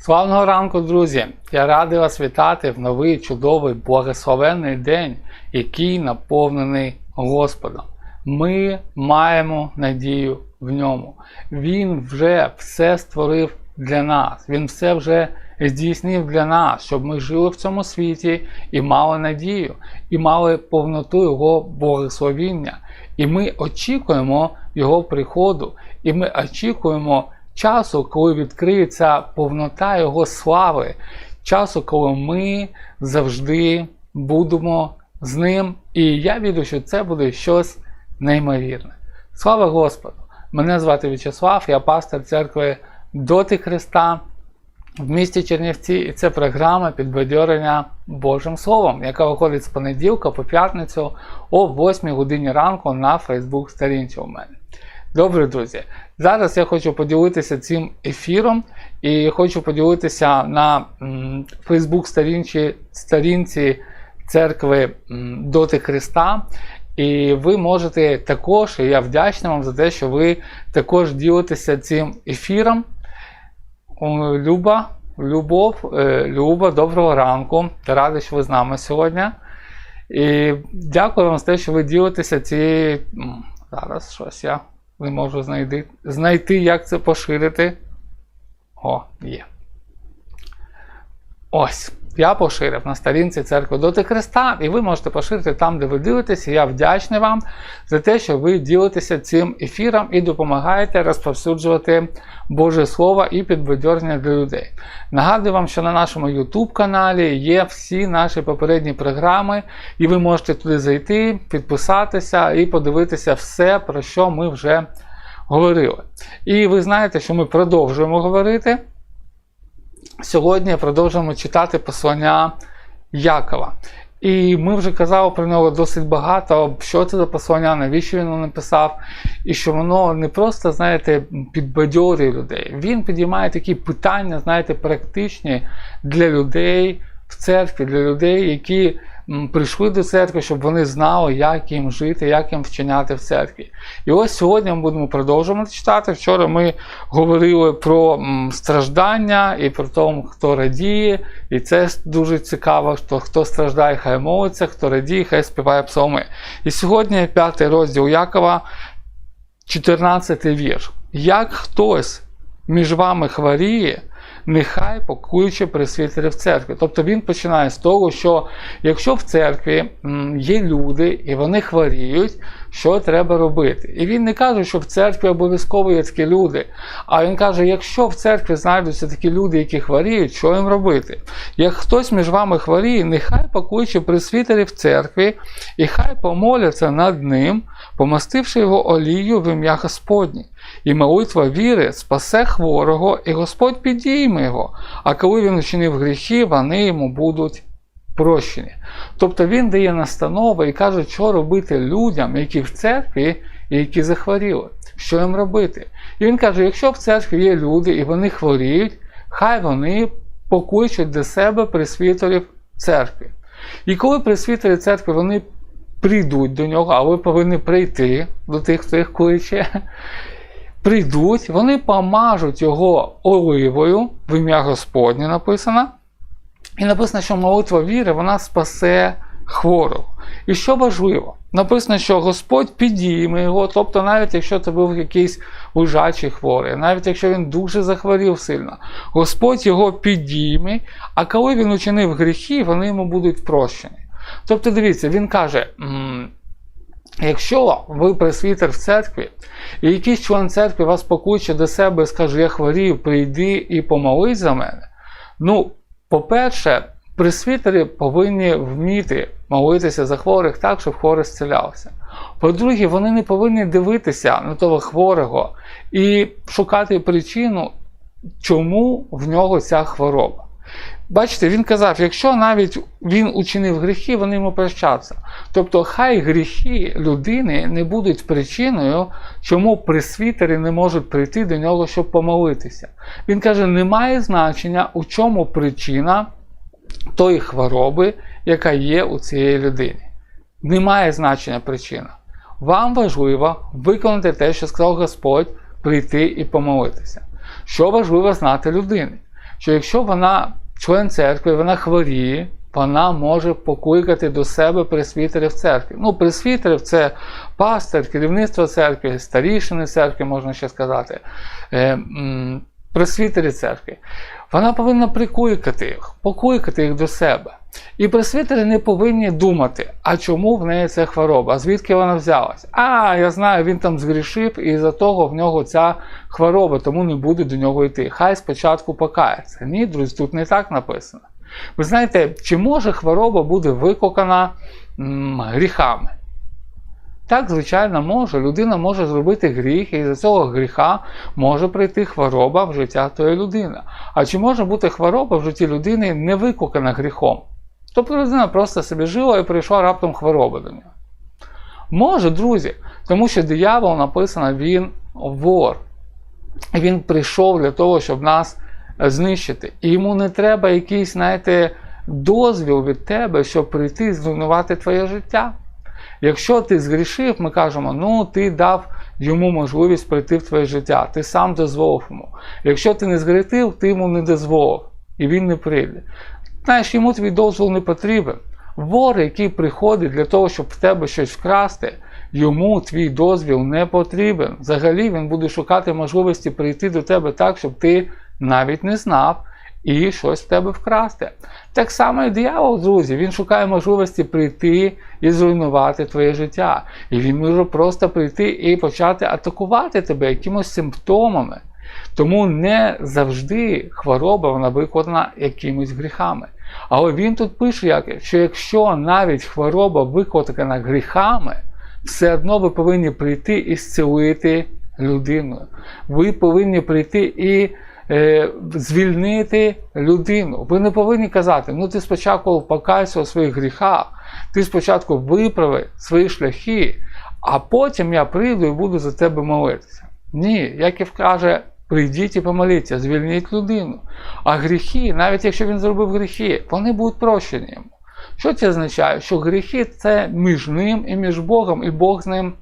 Славного ранку, друзі! Я радий вас вітати в новий чудовий благословенний день, який наповнений Господом. Ми маємо надію в ньому. Він вже все створив для нас. Він все вже здійснив для нас, щоб ми жили в цьому світі і мали надію, і мали повноту Його благословіння. І ми очікуємо Його приходу, і ми очікуємо часу, коли відкриється повнота Його слави, часу, коли ми завжди будемо з ним. І я вірю, що це буде щось неймовірне. Слава Господу! Мене звати В'ячеслав, я пастор церкви Доти Христа в місті Чернівці, і це програма підбадьорення Божим Словом, яка виходить з понеділка по п'ятницю о 8 годині ранку на Фейсбук сторінці у мене. Добре, друзі, зараз я хочу поділитися цим ефіром і хочу поділитися на Фейсбук сторінці, сторінці церкви Доти Христа. І ви можете також, і я вдячний вам за те, що ви також ділитеся цим ефіром. Люба, Любов, е, Люба, доброго ранку. Радий, що ви з нами сьогодні. І дякую вам за те, що ви ділитеся цією. Зараз щось я не можу знайти, знайти, як це поширити. О, є. Ось. Я поширив на сторінці церкви Доти Христа, і ви можете поширити там, де ви дивитеся. Я вдячний вам за те, що ви ділитеся цим ефіром і допомагаєте розповсюджувати Боже Слово і підбадьорення для людей. Нагадую вам, що на нашому YouTube каналі є всі наші попередні програми, і ви можете туди зайти, підписатися і подивитися все, про що ми вже говорили. І ви знаєте, що ми продовжуємо говорити. Сьогодні продовжуємо читати послання Якова. І ми вже казали про нього досить багато, що це за послання, навіщо він написав, і що воно не просто, знаєте, підбадьорює людей. Він підіймає такі питання, знаєте, практичні для людей в церкві, для людей, які прийшли до церкви, щоб вони знали, як їм жити, як їм вчиняти в церкві. І ось сьогодні ми будемо продовжувати читати. Вчора ми говорили про страждання і про те, хто радіє. І це дуже цікаво, що хто страждає, хай молиться, хто радіє, хай співає псалми. І сьогодні п'ятий розділ Якова, 14 вірш. Як хтось між вами хворіє, нехай покуючи покличе в церкві. Тобто він починає з того, що якщо в церкві є люди і вони хворіють, що треба робити? І він не каже, що в церкві обов'язково є такі люди. А він каже: якщо в церкві знайдуться такі люди, які хворіють, що їм робити? Як хтось між вами хворіє, нехай покличе пресвітерів церкві, і хай помоляться над ним, помастивши його олією в ім'я Господнє. І молитва віри спасе хворого, і Господь підійме його. А коли він учинив гріхи, вони йому будуть прощені. Тобто він дає настанови і каже, що робити людям, які в церкві і які захворіли, що їм робити. І він каже: якщо в церкві є люди і вони хворіють, хай вони покличуть до себе присвітерів церкви. І коли присвітері церкви вони прийдуть до нього, а ви повинні прийти до тих, хто їх кличе. Прийдуть, вони помажуть його оливою в ім'я Господнє написано. І написано, що молитва віри вона спасе хворого. І що важливо, написано, що Господь підійме його, тобто, навіть якщо це був якийсь лежачий хворий, навіть якщо він дуже захворів сильно, Господь його підійме, а коли він учинив гріхи, вони йому будуть прощені. Тобто, дивіться, він каже. Якщо ви пресвітер в церкві, і якийсь член церкви вас покличе до себе і скаже, я хворію, прийди і помолись за мене. Ну, по-перше, присвітері повинні вміти молитися за хворих так, щоб хворий зцілявся. По-друге, вони не повинні дивитися на того хворого і шукати причину, чому в нього ця хвороба. Бачите, він казав, якщо навіть він учинив гріхи, вони йому прощаться. Тобто, хай гріхи людини не будуть причиною, чому пресвітери не можуть прийти до нього, щоб помолитися. Він каже, немає значення, у чому причина тої хвороби, яка є у цієї людини. Немає значення причина. Вам важливо виконати те, що сказав Господь, прийти і помолитися. Що важливо знати людини? що якщо вона член церкви, вона хворіє, вона може покликати до себе пресвітерів церкви. Ну, пресвітерів це пастир, керівництво церкви, старішини церкви, можна ще сказати, е, пресвітері церкви. Вона повинна прикликати їх, покликати їх до себе. І пресвітери не повинні думати, а чому в неї ця хвороба, звідки вона взялась. А, я знаю, він там згрішив, і за того в нього ця хвороба, тому не буду до нього йти. Хай спочатку покається. Ні, друзі, тут не так написано. Ви знаєте, чи може хвороба бути викликана м, гріхами? Так, звичайно, може. Людина може зробити гріх, і з цього гріха може прийти хвороба в життя тої людини. А чи може бути хвороба в житті людини не викликана гріхом? Тобто людина просто собі жила і прийшла раптом хвороба до нього. Може, друзі, тому що диявол написано, він вор. Він прийшов для того, щоб нас знищити. І йому не треба якийсь, знаєте, дозвіл від тебе, щоб прийти і зруйнувати твоє життя. Якщо ти згрішив, ми кажемо, ну ти дав йому можливість прийти в твоє життя, ти сам дозволив йому. Якщо ти не згрішив, ти йому не дозволив, і він не прийде. Знаєш, йому твій дозвіл не потрібен. Вор, який приходить для того, щоб в тебе щось вкрасти, йому твій дозвіл не потрібен. Взагалі він буде шукати можливості прийти до тебе так, щоб ти навіть не знав і щось в тебе вкрасти. Так само і диявол, друзі, він шукає можливості прийти і зруйнувати твоє життя. І він може просто прийти і почати атакувати тебе якимось симптомами. Тому не завжди хвороба вона виконана якимись гріхами. Але він тут пише, що якщо навіть хвороба викликана гріхами, все одно ви повинні прийти і зцілити людину. Ви повинні прийти і е, звільнити людину. Ви не повинні казати, ну ти спочатку покайся у своїх гріхах, ти спочатку виправи свої шляхи, а потім я прийду і буду за тебе молитися. Ні, Яків каже, прийдіть і помоліться, звільніть людину. А гріхи, навіть якщо він зробив гріхи, вони будуть прощені йому. Що це означає? Що гріхи це між ним і між Богом, і Бог з ним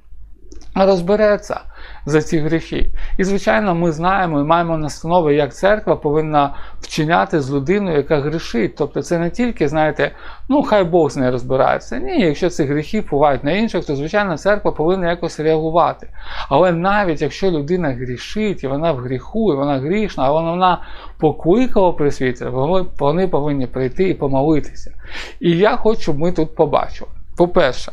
розбереться за ці гріхи. І, звичайно, ми знаємо і маємо настанови, як церква повинна вчиняти з людиною, яка грішить. Тобто це не тільки, знаєте, ну хай Бог з нею розбирається. Ні, якщо ці гріхи впливають на інших, то звичайно церква повинна якось реагувати. Але навіть якщо людина грішить, і вона в гріху, і вона грішна, але вона покликала присвітера, вони повинні прийти і помолитися. І я хочу, щоб ми тут побачили. По-перше,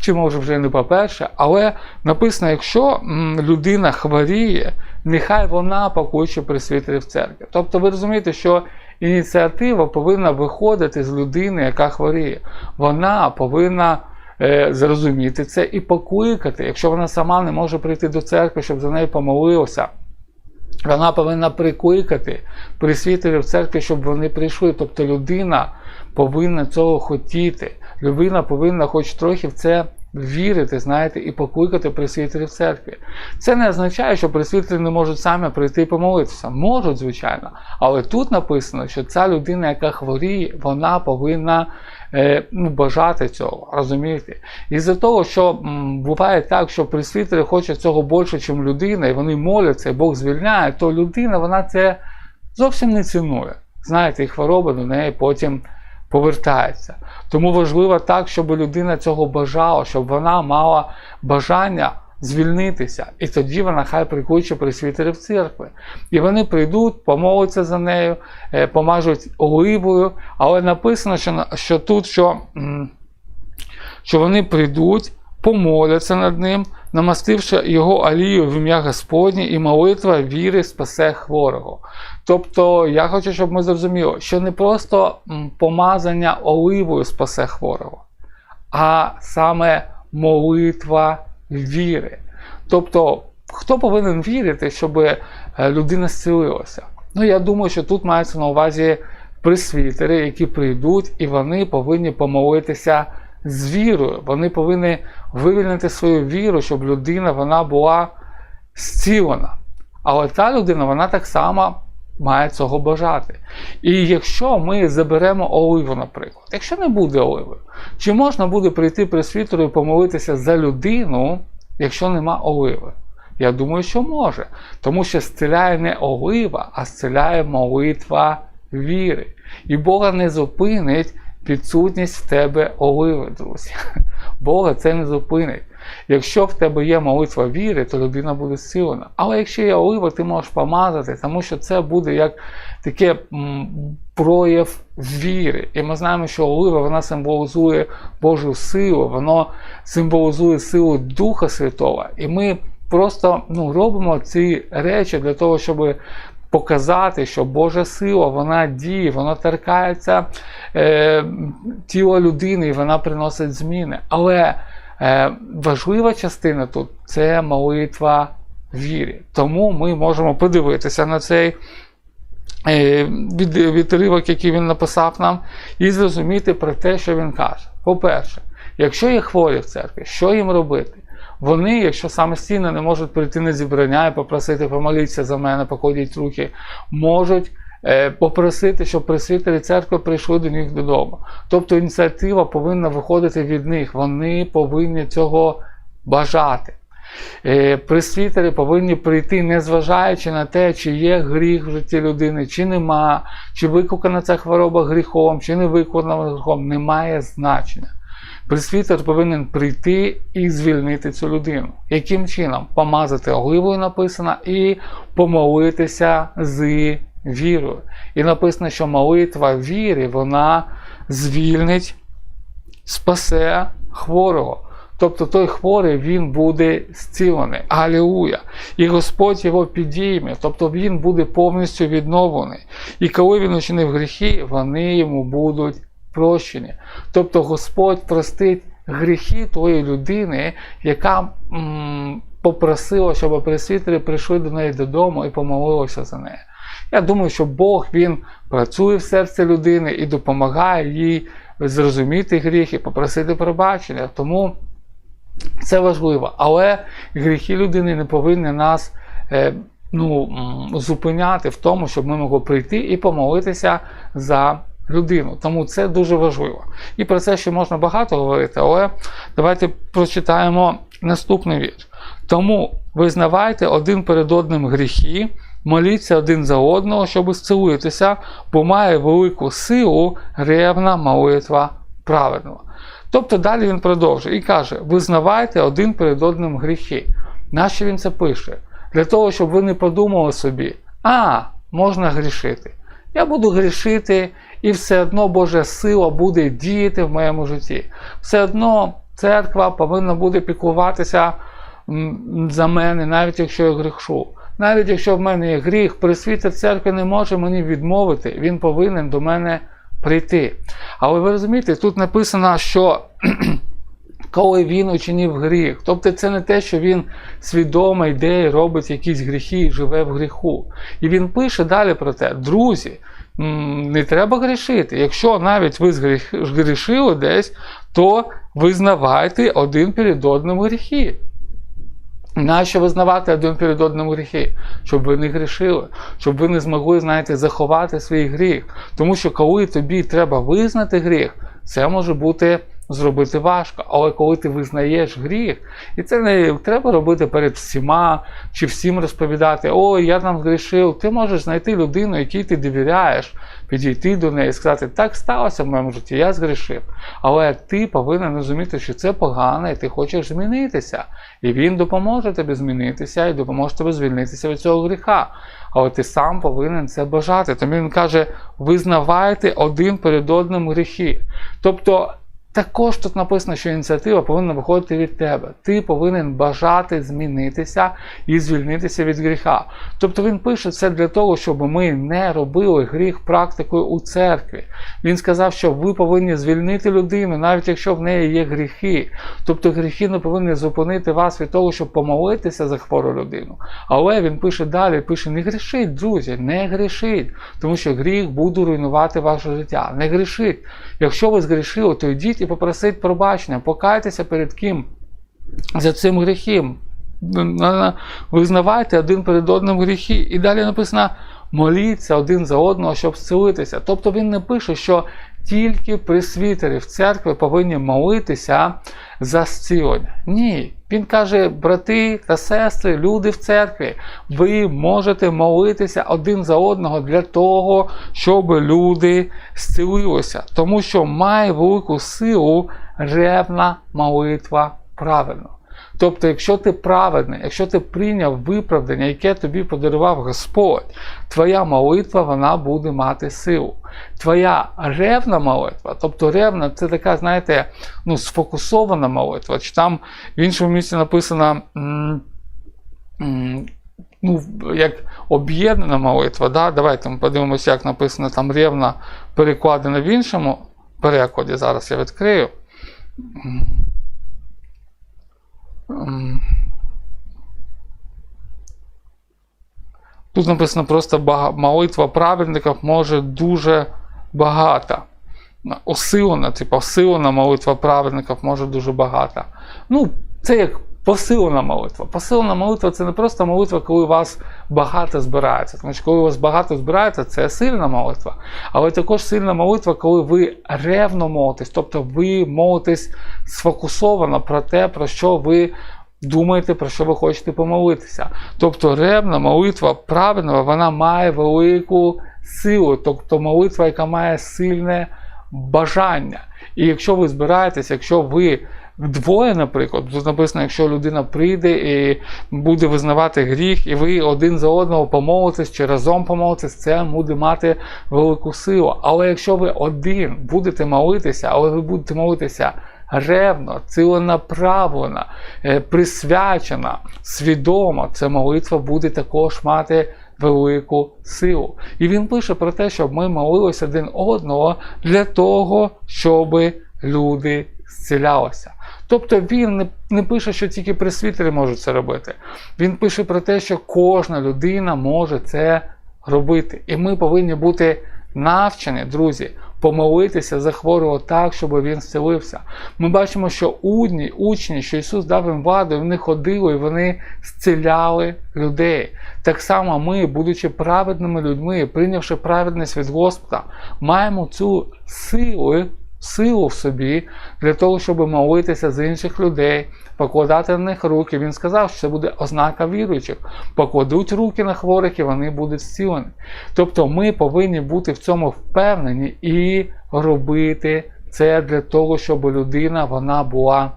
чи може вже не по-перше, але написано, якщо людина хворіє, нехай вона покличе присвітерів церкви. Тобто ви розумієте, що ініціатива повинна виходити з людини, яка хворіє. Вона повинна е, зрозуміти це і покликати, якщо вона сама не може прийти до церкви, щоб за нею помолилося. Вона повинна прикликати присвітерів церкви, щоб вони прийшли. Тобто людина повинна цього хотіти. Людина повинна хоч трохи в це вірити, знаєте, і покликати присвітерів церкви. Це не означає, що присвітери не можуть самі прийти і помолитися. Можуть, звичайно. Але тут написано, що ця людина, яка хворіє, вона повинна е, ну, бажати цього. розумієте? І за того, що м, буває так, що присвітери хочуть цього більше, ніж людина, і вони моляться, і Бог звільняє, то людина вона це зовсім не цінує. Знаєте, і хвороба до неї потім повертається. Тому важливо так, щоб людина цього бажала, щоб вона мала бажання звільнитися. І тоді вона хай прикличе присвітерів церкви. І вони прийдуть, помоляться за нею, е, помажуть оливою. Але написано, що що тут, що, що вони прийдуть, помоляться над ним, намастивши його алію в ім'я Господнє, і молитва віри спасе хворого. Тобто я хочу, щоб ми зрозуміли, що не просто помазання оливою спасе хворого, а саме молитва віри. Тобто, хто повинен вірити, щоб е, людина зцілилася? Ну, я думаю, що тут мається на увазі присвітери, які прийдуть, і вони повинні помолитися з вірою. Вони повинні вивільнити свою віру, щоб людина вона була зцілена. Але та людина, вона так само має цього бажати. І якщо ми заберемо оливу, наприклад, якщо не буде оливи, чи можна буде прийти присвітеру і помолитися за людину, якщо нема оливи? Я думаю, що може. Тому що зціляє не олива, а зціляє молитва віри. І Бога не зупинить відсутність в тебе оливи, друзі. Бога це не зупинить. Якщо в тебе є молитва віри, то людина буде зцілена. Але якщо є олива, ти можеш помазати, тому що це буде як таке прояв віри. І ми знаємо, що олива вона символізує Божу силу, воно символізує силу Духа Святого. І ми просто ну, робимо ці речі для того, щоб показати, що Божа сила вона діє, вона торкається е, тіла людини і вона приносить зміни. Але важлива частина тут це молитва вірі. Тому ми можемо подивитися на цей е, відривок, який він написав нам, і зрозуміти про те, що він каже. По-перше, якщо є хворі в церкві, що їм робити? Вони, якщо самостійно не можуть прийти на зібрання і попросити помоліться за мене, покладіть руки, можуть е, попросити, щоб присвітері церкви прийшли до них додому. Тобто ініціатива повинна виходити від них, вони повинні цього бажати. Е, повинні прийти, незважаючи на те, чи є гріх в житті людини, чи нема, чи викликана ця хвороба гріхом, чи не виконана гріхом, не має значення. Пресвітер повинен прийти і звільнити цю людину. Яким чином? Помазати оливою написано і помолитися з вірою. І написано, що молитва віри вона звільнить, спасе хворого. Тобто той хворий він буде зцілений. Алілуя! І Господь його підійме, тобто він буде повністю відновлений. І коли він учинив гріхи, вони йому будуть прощені. Тобто Господь простить гріхи тої людини, яка м, попросила, щоб пресвітери прийшли до неї додому і помолилися за неї. Я думаю, що Бог він працює в серці людини і допомагає їй зрозуміти гріх і попросити пробачення. Тому це важливо. Але гріхи людини не повинні нас е, ну, зупиняти в тому, щоб ми могли прийти і помолитися за людину. Тому це дуже важливо. І про це ще можна багато говорити, але давайте прочитаємо наступний вірш. Тому визнавайте один перед одним гріхи, моліться один за одного, щоб зцілитися, бо має велику силу ревна молитва праведного. Тобто далі він продовжує і каже: визнавайте один перед одним гріхи. Нащо він це пише? Для того, щоб ви не подумали собі, а, можна грішити. Я буду грішити, і все одно Божа сила буде діяти в моєму житті. Все одно церква повинна буде піклуватися за мене, навіть якщо я грішу. Навіть якщо в мене є гріх, присвітер церкви не може мені відмовити, він повинен до мене прийти. Але ви розумієте, тут написано, що коли він учинив гріх, тобто це не те, що він свідомо йде і робить якісь гріхи і живе в гріху. І він пише далі про те, друзі, не треба грішити. Якщо навіть ви згрішили десь, то визнавайте один перед одним гріхи. Нащо визнавати один перед одним гріхи? Щоб ви не грішили, щоб ви не змогли, знаєте, заховати свій гріх. Тому що коли тобі треба визнати гріх, це може бути зробити важко. Але коли ти визнаєш гріх, і це не треба робити перед всіма чи всім розповідати, ой, я там згрішив. Ти можеш знайти людину, якій ти довіряєш, підійти до неї і сказати, так сталося в моєму житті, я згрішив. Але ти повинен розуміти, що це погано, і ти хочеш змінитися. І він допоможе тобі змінитися і допоможе тобі звільнитися від цього гріха. Але ти сам повинен це бажати. Тому він каже: визнавайте один перед одним гріхи. Тобто. Також тут написано, що ініціатива повинна виходити від тебе. Ти повинен бажати змінитися і звільнитися від гріха. Тобто він пише це для того, щоб ми не робили гріх практикою у церкві. Він сказав, що ви повинні звільнити людину, навіть якщо в неї є гріхи. Тобто гріхи не повинні зупинити вас від того, щоб помолитися за хвору людину. Але він пише далі, пише: не грішіть, друзі, не грішіть, тому що гріх буде руйнувати ваше життя. Не грішіть. Якщо ви згрішили, то йдіть і попросить пробачення, покайтеся перед ким за цим гріхом. Визнавайте один перед одним гріхи. І далі написано. Моліться один за одного, щоб зцілитися. Тобто він не пише, що тільки присвітери в церкві повинні молитися за зцілення. Ні. Він каже, брати та сестри, люди в церкві, ви можете молитися один за одного для того, щоб люди зцілилися. Тому що має велику силу ревна молитва правильно. Тобто, якщо ти праведний, якщо ти прийняв виправдання, яке тобі подарував Господь, твоя молитва вона буде мати силу. Твоя ревна молитва, тобто ревна це така, знаєте, ну, сфокусована молитва. Чи там в іншому місці м, Ну, як об'єднана молитва, да? давайте ми подивимося, як написано там ревна перекладено в іншому перекладі. Зараз я відкрию. М. М. Тут написано просто молитва праведників може дуже багата. Осилена, типу, осилена молитва праведників може дуже багата. Ну, це як посилена молитва. Посилена молитва це не просто молитва, коли вас багато збирається. Тому що коли вас багато збирається, це сильна молитва. Але також сильна молитва, коли ви ревно молитесь, тобто ви молитесь сфокусовано про те, про що ви думаєте, про що ви хочете помолитися. Тобто ревна молитва правильна, вона має велику силу, тобто молитва, яка має сильне бажання. І якщо ви збираєтесь, якщо ви вдвоє, наприклад, тут написано, якщо людина прийде і буде визнавати гріх, і ви один за одного помолитесь чи разом помолитесь, це буде мати велику силу. Але якщо ви один будете молитися, але ви будете молитися ревно, ціленаправлено, е, присвячена, свідомо, ця молитва буде також мати велику силу. І він пише про те, щоб ми молилися один одного для того, щоб люди зцілялися. Тобто він не, не пише, що тільки пресвітери можуть це робити. Він пише про те, що кожна людина може це робити. І ми повинні бути навчені, друзі, помолитися за хворого так, щоб він зцілився. Ми бачимо, що удні, учні, що Ісус дав їм владу, і вони ходили, і вони зціляли людей. Так само ми, будучи праведними людьми, прийнявши праведність від Господа, маємо цю силу, силу в собі для того, щоб молитися за інших людей, покладати на них руки. Він сказав, що це буде ознака віруючих. Покладуть руки на хворих і вони будуть зцілені. Тобто ми повинні бути в цьому впевнені і робити це для того, щоб людина вона була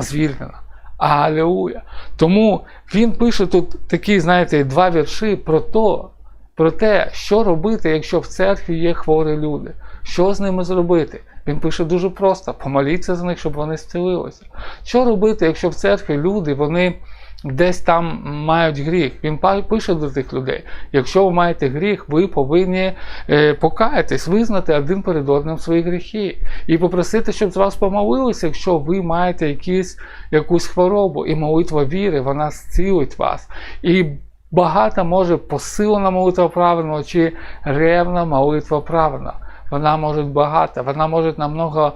звільнена. Алілуя. Тому він пише тут такі, знаєте, два вірші про то, про те, що робити, якщо в церкві є хворі люди. Що з ними зробити? Він пише дуже просто: помоліться за них, щоб вони зцілилися. Що робити, якщо в церкві люди вони десь там мають гріх? Він пише до тих людей: якщо ви маєте гріх, ви повинні е, покаятись, визнати один перед одним свої гріхи і попросити, щоб з вас помолилися, якщо ви маєте якісь, якусь хворобу. І молитва віри, вона зцілить вас. І багата може посилена молитва правильного чи ревна молитва правильна. Вона може багата, вона може намного,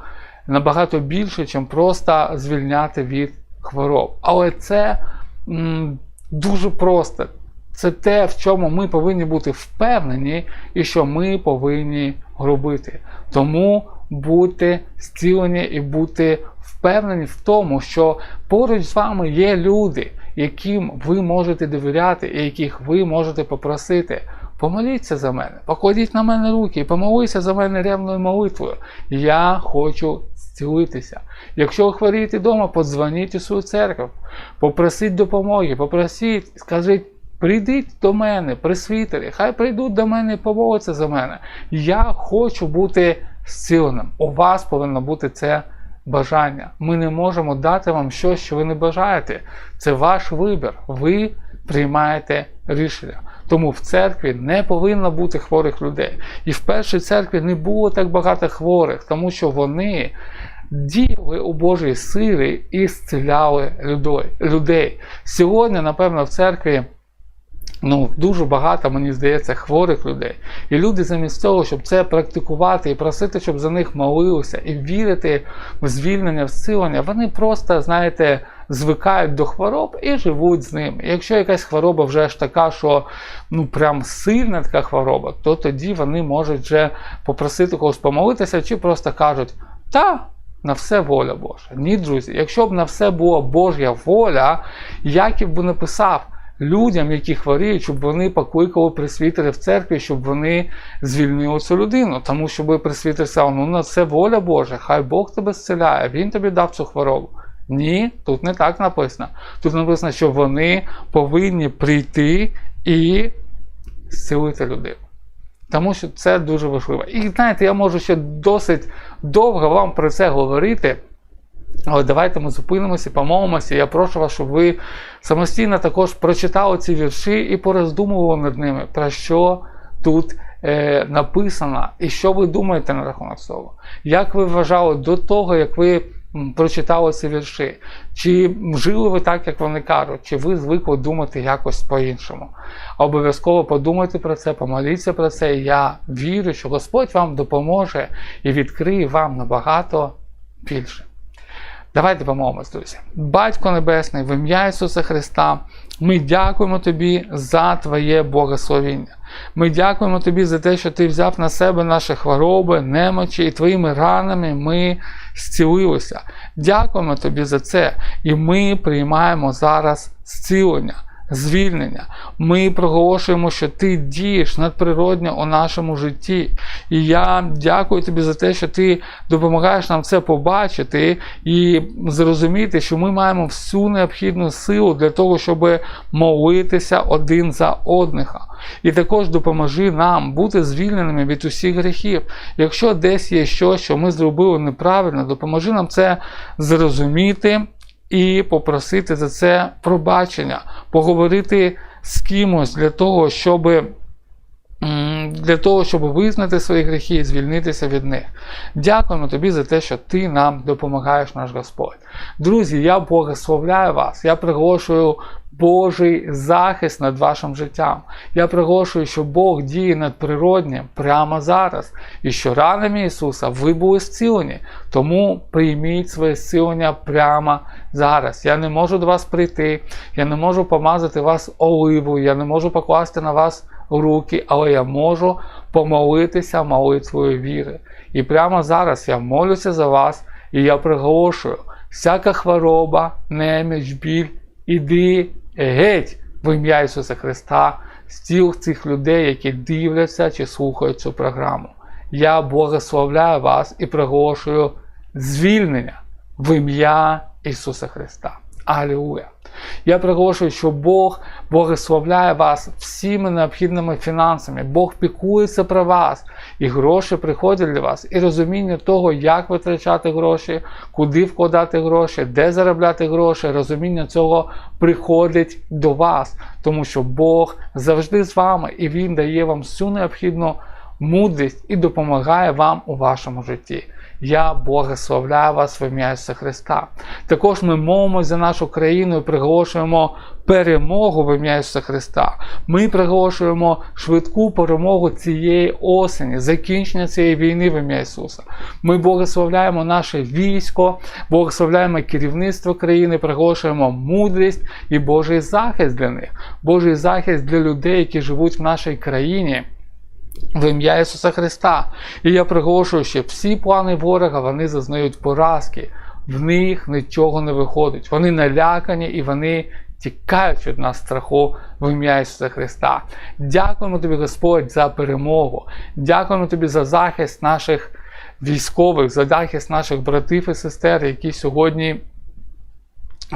набагато більше, ніж просто звільняти від хвороб. Але це м, дуже просто. Це те, в чому ми повинні бути впевнені і що ми повинні робити. Тому будьте зцілені і будьте впевнені в тому, що поруч з вами є люди, яким ви можете довіряти і яких ви можете попросити. Помоліться за мене, покладіть на мене руки і помолися за мене ревною молитвою. Я хочу зцілитися. Якщо ви хворієте вдома, подзвоніть у свою церкву, попросіть допомоги, попросіть, скажіть. Прийдіть до мене, присвітері, хай прийдуть до мене і помоляться за мене. Я хочу бути зціленим. У вас повинно бути це бажання. Ми не можемо дати вам щось, що ви не бажаєте. Це ваш вибір. Ви приймаєте рішення. Тому в церкві не повинно бути хворих людей. І в першій церкві не було так багато хворих, тому що вони діяли у Божій силі і зціляли людей-. Сьогодні, напевно, в церкві. Ну, дуже багато, мені здається, хворих людей. І люди замість того, щоб це практикувати і просити, щоб за них молилися, і вірити в звільнення, в зцілення, вони просто, знаєте, звикають до хвороб і живуть з ними. Якщо якась хвороба вже ж така, що ну прям сильна така хвороба, то тоді вони можуть вже попросити когось помолитися, чи просто кажуть, та. На все воля Божа. Ні, друзі, якщо б на все була Божа воля, Яків би написав людям, які хворіють, щоб вони покликали присвітери в церкві, щоб вони звільнили цю людину. Тому що би присвітер ну на це воля Божа, хай Бог тебе зціляє, Він тобі дав цю хворобу. Ні, тут не так написано. Тут написано, що вони повинні прийти і зцілити людину. Тому що це дуже важливо. І знаєте, я можу ще досить довго вам про це говорити. Але давайте ми зупинимося, помолимося. Я прошу вас, щоб ви самостійно також прочитали ці вірші і пороздумували над ними, про що тут е, написано, і що ви думаєте на рахунок цього. Як ви вважали до того, як ви прочитали ці вірші? Чи жили ви так, як вони кажуть, чи ви звикли думати якось по-іншому? Обов'язково подумайте про це, помоліться про це. Я вірю, що Господь вам допоможе і відкриє вам набагато більше. Давайте помолимось, друзі. Батько Небесний, в ім'я Ісуса Христа, ми дякуємо Тобі за Твоє благословіння. Ми дякуємо Тобі за те, що Ти взяв на себе наші хвороби, немочі, і Твоїми ранами ми зцілилися. Дякуємо Тобі за це. І ми приймаємо зараз зцілення. Звільнення. Ми проголошуємо, що ти дієш надприродньо у нашому житті. І я дякую тобі за те, що ти допомагаєш нам це побачити і зрозуміти, що ми маємо всю необхідну силу для того, щоб молитися один за одника. І також допоможи нам бути звільненими від усіх гріхів. Якщо десь є щось, що ми зробили неправильно, допоможи нам це зрозуміти і попросити за це пробачення, поговорити з кимось для того, щоб для того, щоб визнати свої гріхи і звільнитися від них. Дякуємо тобі за те, що ти нам допомагаєш, наш Господь. Друзі, я благословляю вас. Я приголошую Божий захист над вашим життям. Я приголошую, що Бог діє над природнім прямо зараз. І що ранами Ісуса ви були зцілені. Тому прийміть своє зцілення прямо зараз. Я не можу до вас прийти, я не можу помазати вас оливою, я не можу покласти на вас руки, але я можу помолитися молитвою віри. І прямо зараз я молюся за вас, і я приголошую, всяка хвороба, неміч, біль, іди геть в ім'я Ісуса Христа з тіл цих людей, які дивляться чи слухають цю програму. Я благословляю вас і приголошую звільнення в ім'я Ісуса Христа. Алілуя! Я приголошую, що Бог благословляє вас всіми необхідними фінансами. Бог пікується про вас, і гроші приходять для вас, і розуміння того, як витрачати гроші, куди вкладати гроші, де заробляти гроші, розуміння цього приходить до вас, тому що Бог завжди з вами і Він дає вам всю необхідну мудрість і допомагає вам у вашому житті. Я благословляю вас в ім'я Ісуса Христа. Також ми мовимося за нашу країну і приголошуємо перемогу в ім'я Ісуса Христа. Ми приголошуємо швидку перемогу цієї осені, закінчення цієї війни в ім'я Ісуса. Ми благословляємо наше військо, благословляємо керівництво країни, приголошуємо мудрість і Божий захист для них, Божий захист для людей, які живуть в нашій країні. В ім'я Ісуса Христа. І я приголошую, що всі плани ворога вони зазнають поразки, в них нічого не виходить. Вони налякані і вони тікають від нас страху в ім'я Ісуса Христа. Дякуємо тобі, Господь, за перемогу. Дякуємо тобі за захист наших військових, за захист наших братів і сестер, які сьогодні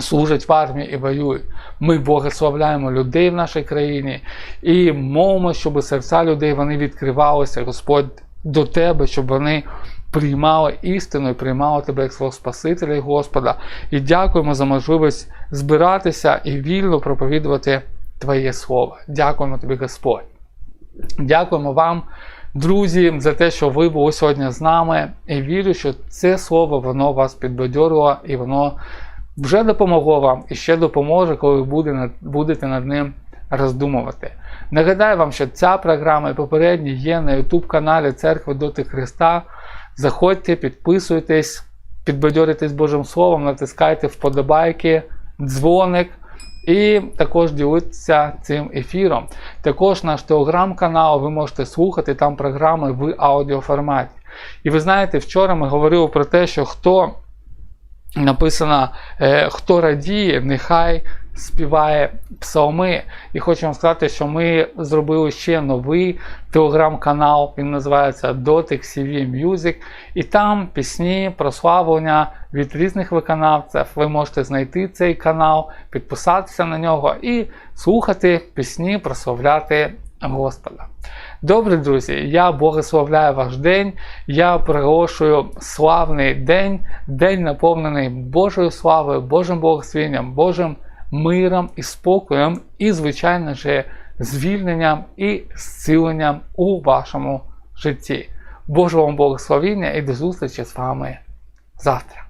служать в армії і воюють. Ми благословляємо людей в нашій країні і мовимо, щоб серця людей вони відкривалися, Господь, до тебе, щоб вони приймали істину і приймали тебе як свого Спасителя і Господа. І дякуємо за можливість збиратися і вільно проповідувати Твоє Слово. Дякуємо тобі, Господь. Дякуємо вам. Друзі, за те, що ви були сьогодні з нами, і вірю, що це слово воно вас підбадьорило і воно вже допомогло вам і ще допоможе, коли ви будете над ним роздумувати. Нагадаю вам, що ця програма і попередні є на YouTube каналі Церкви Доти Христа. Заходьте, підписуйтесь, підбадьоритесь Божим Словом, натискайте вподобайки, дзвоник. І також ділитися цим ефіром. Також наш телеграм-канал ви можете слухати там програми в аудіоформаті. І ви знаєте, вчора ми говорили про те, що хто написано, е, хто радіє, нехай співає псалми. І хочу вам сказати, що ми зробили ще новий телеграм-канал, він називається Дотик CV Music. І там пісні, прославлення від різних виконавців. Ви можете знайти цей канал, підписатися на нього і слухати пісні, прославляти Господа. Добре, друзі, я благословляю ваш день. Я приголошую славний день, день наповнений Божою славою, Божим благословенням, Божим миром і спокоєм, і, звичайно ж, звільненням і зціленням у вашому житті. Божого вам благословення і до зустрічі з вами завтра.